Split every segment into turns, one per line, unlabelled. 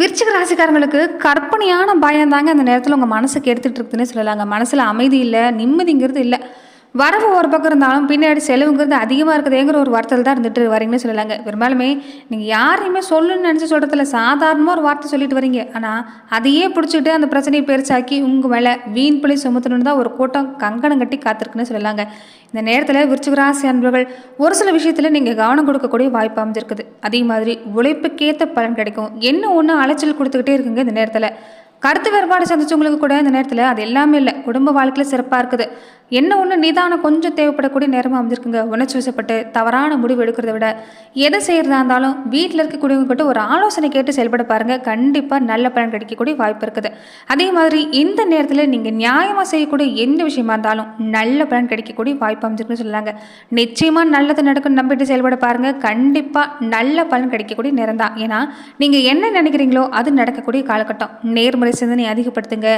விருச்சிக ராசிக்காரங்களுக்கு கற்பனையான பயம் தாங்க அந்த நேரத்தில் உங்கள் மனசுக்கு எடுத்துகிட்டு இருக்குதுன்னு சொல்லலாங்க. மனசில் அமைதி இல்லை நிம்மதிங்கிறது இல்லை. வரவு ஒரு பக்கம் இருந்தாலும் பின்னாடி செலவுங்கிறது அதிகமாக இருக்குதுங்கிற ஒரு வார்த்தையில் தான் இருந்துட்டு வரீங்கன்னு சொல்லலாங்க. பெரும்பாலுமே நீங்கள் யாரையுமே சொல்லணும்னு நினச்சி சொல்கிறதுல சாதாரணமாக ஒரு வார்த்தை சொல்லிட்டு வரீங்க. ஆனால் அதையே பிடிச்சிட்டு அந்த பிரச்சனையை பெருசாக்கி உங்கள் மேலே வீண் பழி சுமத்தணுன்னு தான் ஒரு கூட்டம் கங்கணம் கட்டி காத்திருக்குன்னு சொல்லலாங்க. இந்த நேரத்தில் விருச்சிகராசி அன்பர்கள் ஒரு சில விஷயத்தில் நீங்கள் கவனம் கொடுக்கக்கூடிய வாய்ப்பு அமைஞ்சிருக்குது. அதே மாதிரி உழைப்புக்கேற்ற பலன் கிடைக்கும். என்ன ஒன்று அலைச்சல் கொடுத்துக்கிட்டே இருக்குங்க இந்த நேரத்தில். கருத்து வேறுபாடு சந்திச்சவங்களுக்கு கூட இந்த நேரத்தில் அது எல்லாமே இல்லை. குடும்ப வாழ்க்கையில் சிறப்பாக இருக்குது. என்ன ஒன்று நிதானம் கொஞ்சம் தேவைப்படக்கூடிய நேரமாக அமைஞ்சிருக்குங்க. உணர்ச்சி வசப்பட்டு தவறான முடிவு எடுக்கிறத விட எதை செய்கிறதா இருந்தாலும் வீட்டில் இருக்கக்கூடியவங்க கிட்ட ஒரு ஆலோசனை கேட்டு செயல்பட பாருங்கள் கண்டிப்பாக நல்ல பலன் கிடைக்கக்கூடிய வாய்ப்பு இருக்குது. அதே மாதிரி இந்த நேரத்தில் நீங்கள் நியாயமாக செய்யக்கூடிய எந்த விஷயமா இருந்தாலும் நல்ல பலன் கிடைக்கக்கூடிய வாய்ப்பு அமைஞ்சிருக்குன்னு சொல்லலாங்க நிச்சயமாக நல்லது நடக்கும்னு நம்பிட்டு செயல்பட பாருங்கள் கண்டிப்பாக நல்ல பலன் கிடைக்கக்கூடிய நேரம் தான் ஏன்னா நீங்கள் என்ன நினைக்கிறீங்களோ அது நடக்கக்கூடிய காலகட்டம். நேர்முறை சிந்தனை அதிகப்படுத்துங்க.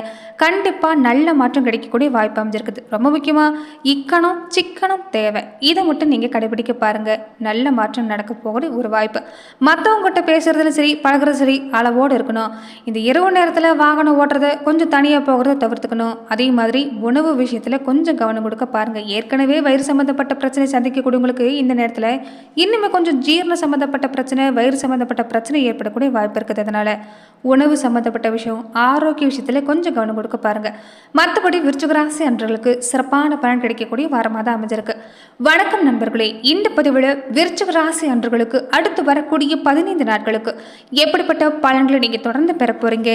கண்டிப்பாக நல்ல மாற்றம் கிடைக்கக்கூடிய வாய்ப்பு அமைஞ்சிருக்குது. ரொம்ப முக்கியமாக இக்கணம் சிக்கனம் தேவை. இதை மட்டும் நீங்கள் கடைபிடிக்க பாருங்கள் நல்ல மாற்றம் நடக்க போகக்கூடிய ஒரு வாய்ப்பு. மற்றவங்ககிட்ட பேசுகிறதுல சரி பழகுறது சரி அளவோடு இருக்கணும். இந்த இரவு நேரத்தில் வாகனம் ஓட்டுறத கொஞ்சம் தனியாக போகிறத தவிர்த்துக்கணும். அதே மாதிரி உணவு விஷயத்தில் கொஞ்சம் கவனம் கொடுக்க பாருங்கள் ஏற்கனவே வயிறு சம்மந்தப்பட்ட பிரச்சனை சந்திக்கக்கூடியவங்களுக்கு இந்த நேரத்தில் இன்னுமே கொஞ்சம் ஜீரண சம்மந்தப்பட்ட பிரச்சனை வயிறு சம்மந்தப்பட்ட பிரச்சனை ஏற்படக்கூடிய வாய்ப்பு இருக்குது. அதனால் உணவு சம்மந்தப்பட்ட விஷயம் ஆரோக்கிய விஷயத்தில் கொஞ்சம் கவனம் கொடுக்க பாருங்கள் மற்றபடி விருச்சுகராசி அன்றர்களுக்கு சிறப்பான பலன் கிடைக்கக்கூடிய வாரமாக தான் அமைஞ்சிருக்கு. வணக்கம் நண்பர்களே இந்த பதிவில் விருச்சிகராசி அன்றர்களுக்கு அடுத்து வரக்கூடிய பதினைந்து நாட்களுக்கு எப்படிப்பட்ட பலன்களை நீங்கள் தொடர்ந்து பெற போகிறீங்க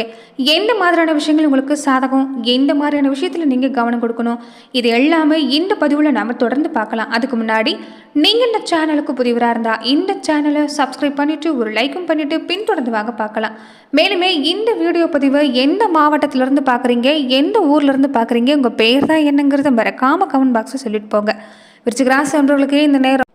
எந்த மாதிரியான விஷயங்கள் உங்களுக்கு சாதகம்? எந்த மாதிரியான விஷயத்தில் நீங்கள் கவனம் கொடுக்கணும்? இது எல்லாமே இந்த பதிவில் நாம் தொடர்ந்து பார்க்கலாம். அதுக்கு முன்னாடி நீங்கள் இந்த சேனலுக்கு புதிவராக இருந்தால் இந்த சேனலை சப்ஸ்கிரைப் பண்ணிவிட்டு ஒரு லைக்கும் பண்ணிவிட்டு பின்தொடர்ந்து வாங்க பார்க்கலாம். மேலுமே இந்த வீடியோ பதிவை எந்த மாவட்டத்திலேருந்து பார்க்குறீங்க எந்த ஊர்லேருந்து பார்க்குறீங்க உங்கள் பேர் தான் என்னங்கிறத மறக்காம கமெண்ட் பாக்ஸில் சொல்லிட்டு போங்க. விருச்சிகராசி அன்றவர்களுக்கு இந்த நேரம்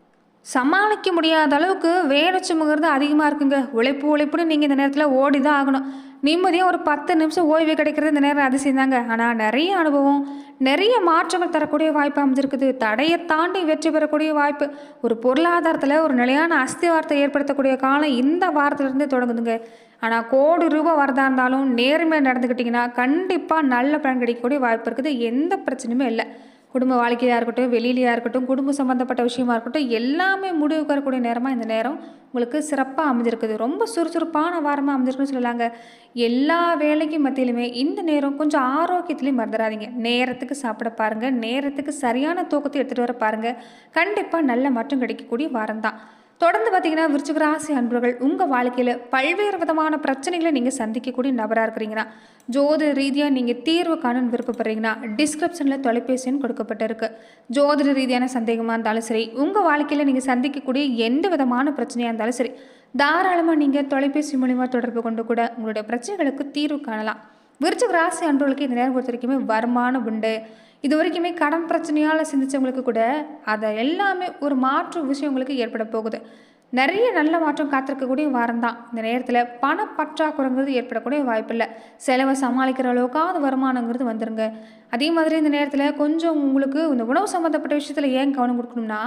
சமாளிக்க முடியாத அளவுக்கு வேலை சுமங்கிறது அதிகமாக இருக்குங்க. உழைப்பு உழைப்புன்னு நீங்கள் இந்த நேரத்தில் ஓடி தான் ஆகணும். நிம்மதியாக ஒரு பத்து நிமிஷம் ஓய்வு கிடைக்கிறது இந்த நேரம் அதிசயம் தாங்க ஆனால் நிறைய அனுபவம் நிறைய மாற்றங்கள் தரக்கூடிய வாய்ப்பு அமைஞ்சிருக்குது. தடையை தாண்டி வெற்றி பெறக்கூடிய வாய்ப்பு. ஒரு பொருளாதாரத்தில் ஒரு நிலையான அஸ்திவாரத்தை ஏற்படுத்தக்கூடிய காலம் இந்த வாரத்திலிருந்தே தொடங்குதுங்க. ஆனால் கோடி ரூபாய் வரதா இருந்தாலும் நேர்மையாக நடந்துக்கிட்டிங்கன்னா கண்டிப்பாக நல்ல பலன் கிடைக்கக்கூடிய வாய்ப்பு இருக்குது. எந்த பிரச்சனையுமே இல்லை. குடும்ப வாழ்க்கையாக இருக்கட்டும் வெளியிலையாக இருக்கட்டும் குடும்பம் சம்மந்தப்பட்ட விஷயமா இருக்கட்டும் எல்லாமே முடிவுக்கு வரக்கூடிய நேரமாக இந்த நேரம் உங்களுக்கு சிறப்பாக அமைஞ்சிருக்குது. ரொம்ப சுறுசுறுப்பான வாரமாக அமைஞ்சிருக்குன்னு சொல்லலாங்க. எல்லா வேலைக்கும் மத்தியிலுமே இந்த நேரம் கொஞ்சம் ஆரோக்கியத்துலேயும் மறந்துடாதீங்க நேரத்துக்கு சாப்பிட பாருங்கள் நேரத்துக்கு சரியான தூக்கத்தை எடுத்துகிட்டு வர பாருங்கள் கண்டிப்பாக நல்ல மாற்றம் கிடைக்கக்கூடிய வாரம் தான் தொடர்ந்து பார்த்தீங்கன்னா விருச்சிக ராசி அன்பர்கள் உங்கள் வாழ்க்கையில் பல்வேறு விதமான பிரச்சனைகளை நீங்கள் சந்திக்கக்கூடிய நபராக இருக்கிறீங்கன்னா ஜோதிட ரீதியாக நீங்கள் தீர்வு காண விருப்பப்படுறீங்கன்னா டிஸ்கிரிப்ஷனில் தொலைபேசின்னு கொடுக்கப்பட்டிருக்கு. ஜோதிட ரீதியான சந்தேகமாக இருந்தாலும் சரி உங்கள் வாழ்க்கையில் நீங்கள் சந்திக்கக்கூடிய எந்த விதமான பிரச்சனையாக இருந்தாலும் சரி தாராளமாக நீங்கள் தொலைபேசி மூலிமா தொடர்பு கொண்டு கூட உங்களுடைய பிரச்சனைகளுக்கு தீர்வு காணலாம். விருச்சிக ராசி அன்பர்களுக்கு இந்த நேரம் பொறுத்த வரைக்குமே வருமானம் உண்டு. இது வரைக்குமே கடன் பிரச்சனையால் சிந்திச்சவங்களுக்கு கூட அதை எல்லாமே ஒரு மாற்று விஷயம் உங்களுக்கு ஏற்பட போகுது. நிறைய நல்ல மாற்றம் காத்திருக்கக்கூடிய வாரம் தான். இந்த நேரத்தில் பண பற்றாக்குறைங்கிறது ஏற்படக்கூடிய வாய்ப்பில்லை. செலவை சமாளிக்கிற அளவுக்காவது வருமானங்கிறது வந்துருங்க. அதே மாதிரி இந்த நேரத்தில் கொஞ்சம் உங்களுக்கு இந்த உணவு சம்மந்தப்பட்ட விஷயத்தில் ஏன் கவனம் கொடுக்கணும்னா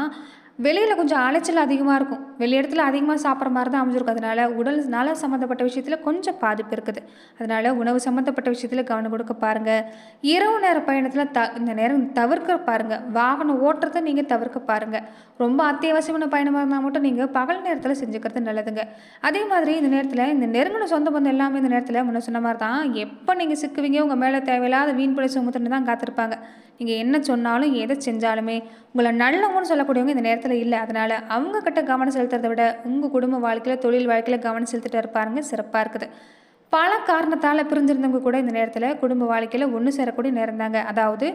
வெளியில் கொஞ்சம் அலைச்சல் அதிகமாக இருக்கும். வெளி இடத்துல அதிகமாக சாப்பிட்ற மாதிரி தான் அமைஞ்சிருக்கும். அதனால் உடல் நல சம்மந்தப்பட்ட விஷயத்தில் கொஞ்சம் பாதிப்பு இருக்குது. அதனால் உணவு சம்மந்தப்பட்ட விஷயத்தில் கவனம் கொடுக்க பாருங்கள் இரவு நேர பயணத்தில் த இந்த நேரம் தவிர்க்க பாருங்கள் வாகனம் ஓட்டுறதை நீங்கள் தவிர்க்க பாருங்கள் ரொம்ப அத்தியாவசியமான பயணமாக இருந்தால் மட்டும் நீங்கள் பகல் நேரத்தில் செஞ்சுக்கிறது நல்லதுங்க. அதே மாதிரி இந்த நேரத்தில் இந்த நெருங்கின சொந்த பந்தம் எல்லாமே இந்த நேரத்தில் முன்ன சொன்ன மாதிரி தான். எப்போ நீங்கள் சிக்குவீங்க உங்கள் மேலே தேவையில்லாத வீண் பிழை சுமத்துன்னு தான் காத்திருப்பாங்க. நீங்கள் என்ன சொன்னாலும் எதை செஞ்சாலுமே உங்களை நல்லவங்கன்னு சொல்லக்கூடியவங்க இந்த நேரத்தில் இல்லை. அதனால் அவங்கக்கிட்ட கவனம் செலுத்துறதை விட உங்கள் குடும்ப வாழ்க்கையில் தொழில் வாழ்க்கையில் கவனம் செலுத்திட்டு இருப்பாருங்க சிறப்பாக இருக்குது. பல காரணத்தால் பிரிஞ்சிருந்தவங்க கூட இந்த நேரத்தில் குடும்ப வாழ்க்கையில் ஒன்று சேரக்கூடிய நேரம் தாங்க அதாவது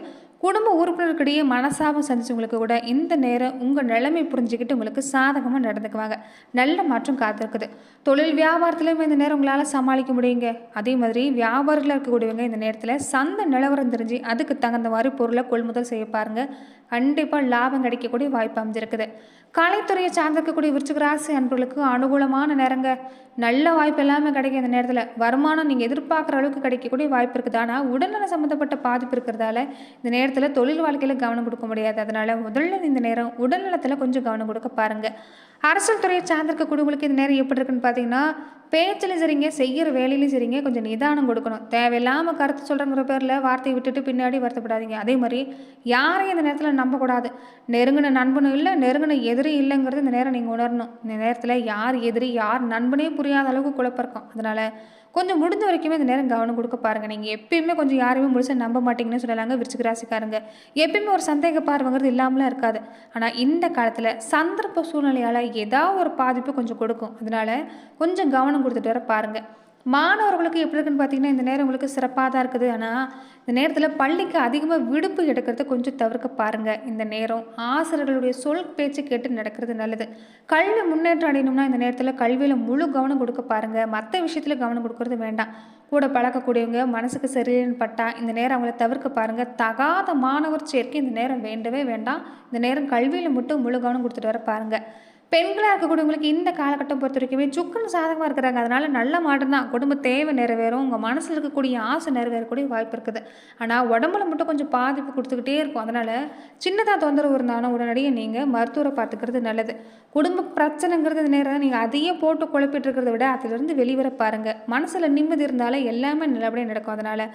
குடும்ப உறுப்பினருக்கிடையே மனசாபம் சந்திச்சவங்களுக்கு கூட இந்த நேரம் உங்கள் நிலைமை புரிஞ்சுக்கிட்டு உங்களுக்கு சாதகமாக நடந்துக்குவாங்க. நல்ல மாற்றம் காத்திருக்குது. தொழில் வியாபாரத்துலேயுமே இந்த நேரம் உங்களால் சமாளிக்க முடியுங்க. அதே மாதிரி வியாபாரத்தில் இருக்கக்கூடியவங்க இந்த நேரத்தில் சந்தை நிலவரம் தெரிஞ்சு அதுக்கு தகுந்த மாதிரி பொருளை கொள்முதல் செய்ய பாருங்க. கண்டிப்பாக லாபம் கிடைக்கக்கூடிய வாய்ப்பு அமைஞ்சிருக்குது. கலைத்துறையை சார்ந்திருக்கக்கூடிய விருச்சிகராசி அன்பர்களுக்கு அனுகூலமான நேரங்க. நல்ல வாய்ப்பு எல்லாமே கிடைக்கும் இந்த நேரத்தில். வருமானம் நீங்கள் எதிர்பார்க்குற அளவுக்கு கிடைக்கக்கூடிய வாய்ப்பு இருக்குது. ஆனால் உடல்நல சம்மந்தப்பட்ட பாதிப்பு இருக்கிறதால இந்த நேரம் நேரத்தில் தொழில் வாழ்க்கையில் கவனம் கொடுக்க முடியாது. அதனால் முதல்ல இந்த நேரம் உடல்நலத்தில் கொஞ்சம் கவனம் கொடுக்க பாருங்கள் அரசியல் துறையை சார்ந்திருக்கக்கூடியவங்களுக்கு இந்த நேரம் எப்படி இருக்குன்னு பார்த்தீங்கன்னா பேச்சிலும் சரிங்க செய்கிற வேலையிலும் சரிங்க கொஞ்சம் நிதானம் கொடுக்கணும். தேவையில்லாமல் கருத்து சொல்கிறங்கிற பேரில் வார்த்தையை விட்டுட்டு பின்னாடி வருத்தப்படாதீங்க. அதே மாதிரி யாரையும் இந்த நேரத்தில் நம்பக்கூடாது. நெருங்கின நண்பனும் இல்லை நெருங்கின எதிரி இல்லைங்கிறது இந்த நேரம் நீங்கள் உணரணும். இந்த நேரத்தில் யார் எதிரி யார் நண்பனே புரியாத அளவுக்கு குழப்பம் இருக்கும். அதனால் கொஞ்சம் முடிஞ்ச வரைக்குமே இந்த நேரம் கவனம் கொடுக்க பாருங்கள் நீங்கள் எப்பயுமே கொஞ்சம் யாரையுமே முழுசாக நம்ப மாட்டீங்கன்னு சொல்லலாங்க விருச்சிக ராசிக்காரங்க எப்பயுமே ஒரு சந்தேக பார்வைங்கிறது இல்லாமலாம் இருக்காது. ஆனால் இந்த காலத்தில் சந்தர்ப்ப சூழ்நிலையால் ஏதாவது ஒரு பாதிப்பு கொஞ்சம் கொடுக்கும். அதனால கொஞ்சம் கவனம் கொடுத்துட்டு வர பாருங்கள் மாணவர்களுக்கு எப்படி இருக்குன்னு பார்த்தீங்கன்னா இந்த நேரம் உங்களுக்கு சிறப்பாக தான் இருக்குது. ஆனால் இந்த நேரத்தில் பள்ளிக்கு அதிகமாக விடுப்பு எடுக்கிறத கொஞ்சம் தவிர்க்க பாருங்கள் இந்த நேரம் ஆசிரியர்களுடைய சொல் பேச்சு கேட்டு நடக்கிறது நல்லது. கல்வி முன்னேற்றம் அடையணும்னா இந்த நேரத்தில் கல்வியில் முழு கவனம் கொடுக்க பாருங்கள் மற்ற விஷயத்தில் கவனம் கொடுக்கறது வேண்டாம். கூட பழக்கக்கூடியவங்க மனசுக்கு சரியில்லைன்னு பட்டா இந்த நேரம் அவங்கள தவிர்க்க பாருங்கள் தகாத மாணவர் சேர்க்கை இந்த நேரம் வேண்டவே வேண்டாம். இந்த நேரம் கல்வியில் மட்டும் முழு கவனம் கொடுத்துட்டு வர பாருங்கள் பெண்களாக இருக்கக்கூடியவங்களுக்கு இந்த காலகட்டம் பொறுத்த வரைக்குமே சுக்குன்னு சாதகமாக இருக்கிறாங்க. அதனால் நல்ல மாற்றம் தான். குடும்ப தேவை நிறைவேறும். உங்கள் மனசில் இருக்கக்கூடிய ஆசை நிறைவேறக்கூடிய வாய்ப்பு இருக்குது. ஆனால் உடம்புல மட்டும் கொஞ்சம் பாதிப்பு கொடுத்துக்கிட்டே இருக்கும். அதனால் சின்னதாக தொந்தரவு இருந்தாலும் உடனடியாக நீங்கள் மருத்துவரை பார்த்துக்கிறது நல்லது. குடும்ப பிரச்சனைங்கிறது நேரம் நீங்கள் அதையே போட்டு குழப்பிட்டு இருக்கிறத விட அதிலிருந்து வெளிவர பாருங்கள் மனசில் நிம்மதி இருந்தாலே எல்லாமே நல்லபடியாக நடக்கும். அதனால்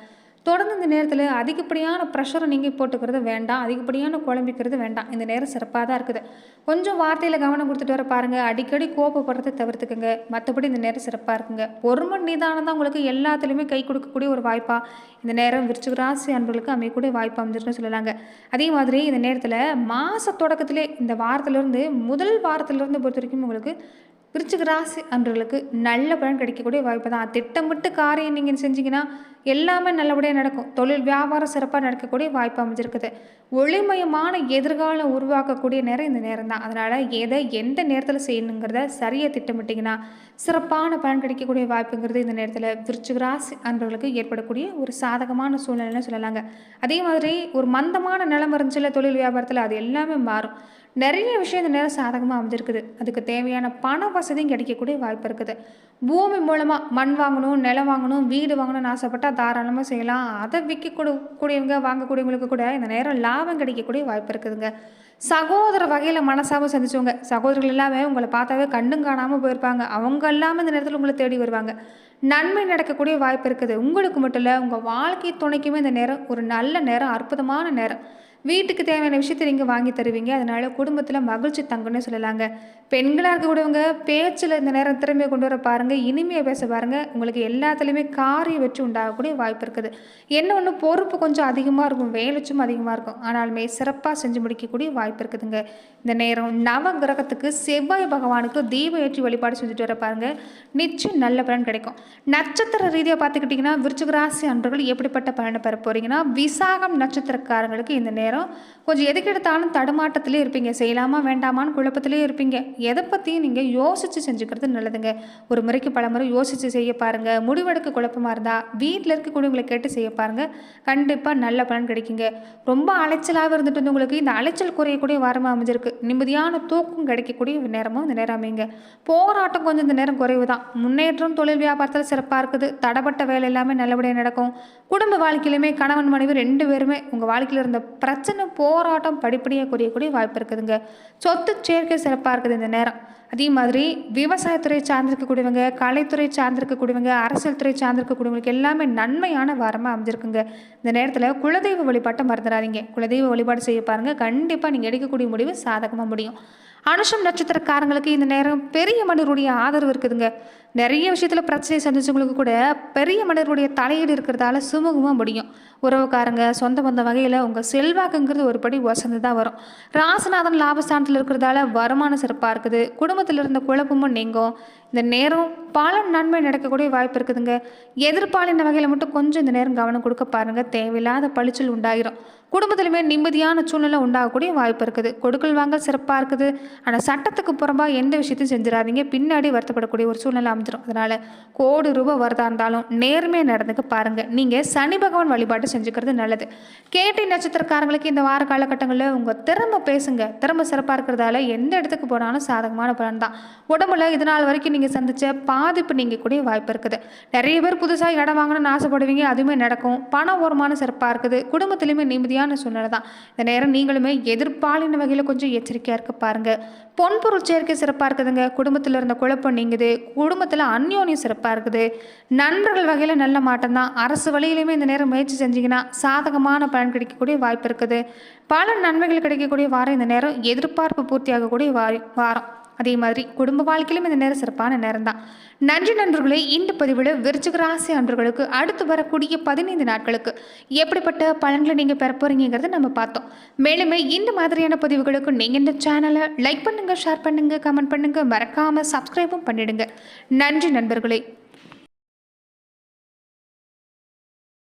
தொடர்ந்து இந்த நேரத்தில் அதிகப்படியான ப்ரெஷரை நீங்கள் போட்டுக்கிறது வேண்டாம். அதிகப்படியான குழம்பிக்கிறது வேண்டாம். இந்த நேரம் சிறப்பாக தான் இருக்குது. கொஞ்சம் வார்த்தையில் கவனம் கொடுத்துட்டு வர பாருங்கள் அடிக்கடி கோபப்படுறதை தவிர்த்துக்குங்க. மற்றபடி இந்த நேரம் சிறப்பாக இருக்குங்க. பொறுமை நிதானம் தான் உங்களுக்கு எல்லாத்துலேயுமே கை கொடுக்கக்கூடிய ஒரு வாய்ப்பாக இந்த நேரம் விருச்சிக ராசி அன்பர்களுக்கு அமையக்கூடிய வாய்ப்பு அமைஞ்சிருக்குன்னு சொல்லலாங்க. அதே மாதிரி இந்த நேரத்தில் மாத தொடக்கத்திலே இந்த வாரத்திலிருந்து முதல் வாரத்திலிருந்து பொறுத்த வரைக்கும் உங்களுக்கு விருச்சிக ராசி அன்பர்களுக்கு நல்ல பலன் கிடைக்கக்கூடிய வாய்ப்பு தான் திட்டமிட்டு காரியம் நீங்கள் செஞ்சீங்கன்னா எல்லாமே நல்லபடியாக நடக்கும். தொழில் வியாபாரம் சிறப்பாக நடக்கக்கூடிய வாய்ப்பு அமைஞ்சிருக்குது. ஒளிமயமான எதிர்காலம் உருவாக்கக்கூடிய நேரம் இந்த நேரம் தான் அதனால் எதை எந்த நேரத்தில் செய்யணுங்கிறத சரியாக திட்டமிட்டிங்கன்னா சிறப்பான பலன் கிடைக்கக்கூடிய வாய்ப்புங்கிறது இந்த நேரத்தில் விருச்சிக ராசி அன்பர்களுக்கு ஏற்படக்கூடிய ஒரு சாதகமான சூழ்நிலைன்னு சொல்லலாங்க. அதே மாதிரி ஒரு மந்தமான நிலம் இருந்துச்சுல தொழில் வியாபாரத்தில் அது எல்லாமே மாறும். நிறைய விஷயம் இந்த நேரம் சாதகமாக அமைஞ்சிருக்குது. அதுக்கு தேவையான பண வசதியும் கிடைக்கக்கூடிய வாய்ப்பு இருக்குது. பூமி மூலமாக மண் வாங்கணும் நிலம் வாங்கணும் வீடு வாங்கணும்னு ஆசைப்பட்டால் தாராளமாக செய்யலாம். அதை விற்கக்கூட கூடியவங்க வாங்கக்கூடியவங்களுக்கு கூட இந்த நேரம் லாபம் கிடைக்கக்கூடிய வாய்ப்பு இருக்குதுங்க. சகோதர வகையில் மனசாகவும் சந்திச்சவங்க சகோதரர்கள் எல்லாமே உங்களை பார்த்தாவே கண்ணும் காணாமல் போயிருப்பாங்க. அவங்க எல்லாமே இந்த நேரத்தில் உங்களை தேடி வருவாங்க. நன்மை நடக்கக்கூடிய வாய்ப்பு இருக்குது. உங்களுக்கு மட்டும் இல்லை உங்கள் வாழ்க்கை துணைக்குமே இந்த நேரம் ஒரு நல்ல நேரம் அற்புதமான நேரம். வீட்டுக்கு தேவையான விஷயத்தை நீங்கள் வாங்கி தருவீங்க. அதனால் குடும்பத்தில் மகிழ்ச்சி தங்குன்னு சொல்லலாங்க. பெண்களாக இருக்கக்கூடியவங்க பேச்சில் இந்த நேரம் திறமையை கொண்டு வர பாருங்கள் இனிமையாக பேச பாருங்கள் உங்களுக்கு எல்லாத்துலேயுமே காரிய வெற்றி உண்டாகக்கூடிய வாய்ப்பு இருக்குது. என்ன ஒன்று பொறுப்பு கொஞ்சம் அதிகமாக இருக்கும். வேலைச்சும் அதிகமாக இருக்கும். ஆனாலுமே சிறப்பாக செஞ்சு முடிக்கக்கூடிய வாய்ப்பு இருக்குதுங்க. இந்த நேரம் நவ கிரகத்துக்கு செவ்வாய் பகவானுக்கு தீப ஏற்றி வழிபாடு செஞ்சுட்டு வர பாருங்கள் நிச்சயம் நல்ல பலன் கிடைக்கும். நட்சத்திர ரீதியாக பார்த்துக்கிட்டிங்கன்னா விருச்சிகராசி அன்றர்கள் எப்படிப்பட்ட பலனை பெற போகிறீங்கன்னா விசாகம் நட்சத்திரக்காரங்களுக்கு இந்த நேரம் கொஞ்சம் எதுக்கு எடுத்தாலும் தடுமாட்டத்திலே இருப்பீங்க. செய்யலாமா வேண்டாமான்னு குழப்பத்திலே இருப்பீங்க. எதை பற்றியும் நீங்கள் யோசித்து செஞ்சுக்கிறது நல்லதுங்க. ஒரு முறைக்கு பல முறை யோசித்து செய்ய பாருங்கள் முடிவெடுக்க குழப்பமாக இருந்தால் வீட்டில் இருக்கக்கூடியவங்களை கேட்டு செய்ய பாருங்கள் கண்டிப்பாக நல்ல பலன் கிடைக்குங்க. ரொம்ப அலைச்சலாக இருந்துட்டு வந்து உங்களுக்கு இந்த அலைச்சல் குறையக்கூடிய வாரமாக அமைஞ்சிருக்கு. நிம்மதியான தூக்கம் கிடைக்கக்கூடிய நேரமும் இந்த நேரம் அமைங்க போராட்டம் கொஞ்சம் இந்த நேரம் குறைவு தான் முன்னேற்றம் தொழில் வியாபாரத்தில் சிறப்பாக இருக்குது. தடப்பட்ட வேலை எல்லாமே நல்லபடியாக நடக்கும். குடும்ப வாழ்க்கையிலுமே கணவன் மனைவி ரெண்டு பேருமே உங்கள் வாழ்க்கையில் இருந்த பிரச்சனை பிரச்சனை போராட்டம் படிப்படியாக குறையக்கூடிய வாய்ப்பு இருக்குதுங்க. சொத்து சேர்க்கை சிறப்பாக இருக்குது இந்த நேரம். அதே மாதிரி விவசாயத்துறை சார்ந்திருக்கக்கூடியவங்க கலைத்துறை சார்ந்திருக்கக்கூடியவங்க அரசியல் துறை சார்ந்திருக்கக்கூடியவங்களுக்கு எல்லாமே நன்மையான வாரமாக அமைஞ்சிருக்குங்க. இந்த நேரத்தில் குலதெய்வ வழிபாட்டை மறந்துடாதீங்க. குலதெய்வ வழிபாடு செய்ய பாருங்கள் கண்டிப்பாக நீங்கள் எடுக்கக்கூடிய முடிவு சாதகமாக முடியும். அனுஷம் நட்சத்திரக்காரங்களுக்கு இந்த நேரம் பெரிய மனிதருடைய ஆதரவு இருக்குதுங்க. நிறைய விஷயத்தில் பிரச்சனை சந்திச்சவங்களுக்கு கூட பெரிய மனிதருடைய தலையீடு இருக்கிறதால சுமூகமாக முடியும். உறவுக்காரங்க சொந்த பந்த வகையில் உங்கள் செல்வாக்குங்கிறது ஒரு படி வசந்து தான் வரும். ராசநாதன் லாபஸ்தானத்தில் இருக்கிறதால வருமானம் சிறப்பாக இருக்குது. குடும்பத்தில் இருந்த குழப்பமும் நீங்கும். இந்த நேரம் பல நன்மை நடக்கக்கூடிய வாய்ப்பு இருக்குதுங்க. எதிர்பாலின வகையில் மட்டும் கொஞ்சம் இந்த நேரம் கவனம் கொடுக்க பாருங்கள் தேவையில்லாத பளிச்சல் உண்டாயிரும். குடும்பத்திலுமே நிம்மதியான சூழ்நிலை உண்டாகக்கூடிய வாய்ப்பு இருக்குது. கொடுக்கல் வாங்கல் சிறப்பாக இருக்குது. ஆனால் சட்டத்துக்கு புறம்பாக எந்த விஷயத்தையும் செஞ்சிடாதீங்க. பின்னாடி வருத்தப்படக்கூடிய ஒரு சூழ்நிலை அமைஞ்சிடும் அதனால் கோடி ரூபாய் வரதா இருந்தாலும் நேர்மையாக நடந்துக்க பாருங்கள் நீங்கள் சனி பகவான் வழிபாட்டு செஞ்சுக்கிறது நல்லது. கேட்டி நட்சத்திரக்காரங்களுக்கு இந்த வார காலகட்டங்களில் உங்கள் திறமை பேசுங்க. திறமை சிறப்பாக இருக்கிறதால எந்த இடத்துக்கு போனாலும் சாதகமான பலன் தான். உடம்புல இது நாள் வரைக்கும் நீங்கள் சந்திச்ச பாதிப்பு நீங்கள் கூடிய வாய்ப்பு இருக்குது. நிறைய பேர் புதுசாக இடம் வாங்கணும்னு ஆசைப்படுவீங்க அதுவுமே நடக்கும். பண ஓரமான சிறப்பாக இருக்குது. குடும்பத்திலையுமே நிம்மதியான சூழ்நிலை தான். இந்த நேரம் நீங்களுமே எதிர்பாலின வகையில் கொஞ்சம் எச்சரிக்கையாக இருக்க பாருங்கள் பொன்பொருள் சேர்க்கை சிறப்பாக இருக்குதுங்க. குடும்பத்தில் இருந்த குழப்பம் நீங்குது. குடும்பத்தில் அந்யோன்யம் சிறப்பாக இருக்குது. நண்பர்கள் வகையில் நல்ல மாட்டம் தான். அரசு வழியிலையுமே இந்த நேரம் முயற்சி செஞ்சு செஞ்சீங்கன்னா சாதகமான பலன் கிடைக்கக்கூடிய வாய்ப்பு இருக்குது. பல நன்மைகள் கிடைக்கக்கூடிய வாரம் இந்த நேரம். எதிர்பார்ப்பு பூர்த்தியாகக்கூடிய வாரி வாரம். அதே மாதிரி குடும்ப வாழ்க்கையிலும் இந்த நேரம் சிறப்பான நேரம் தான். நன்றி நண்பர்களே இந்த பதிவில் விருச்சிக ராசி அன்பர்களுக்கு அடுத்து வரக்கூடிய பதினைந்து நாட்களுக்கு எப்படிப்பட்ட பலன்களை நீங்கள் பெற போகிறீங்கிறத நம்ம பார்த்தோம். மேலுமே இந்த மாதிரியான பதிவுகளுக்கு நீங்கள் இந்த சேனலை லைக் பண்ணுங்கள் ஷேர் பண்ணுங்கள் கமெண்ட் பண்ணுங்கள் மறக்காமல் சப்ஸ்கிரைபும் பண்ணிடுங்க. நன்றி நண்பர்களே.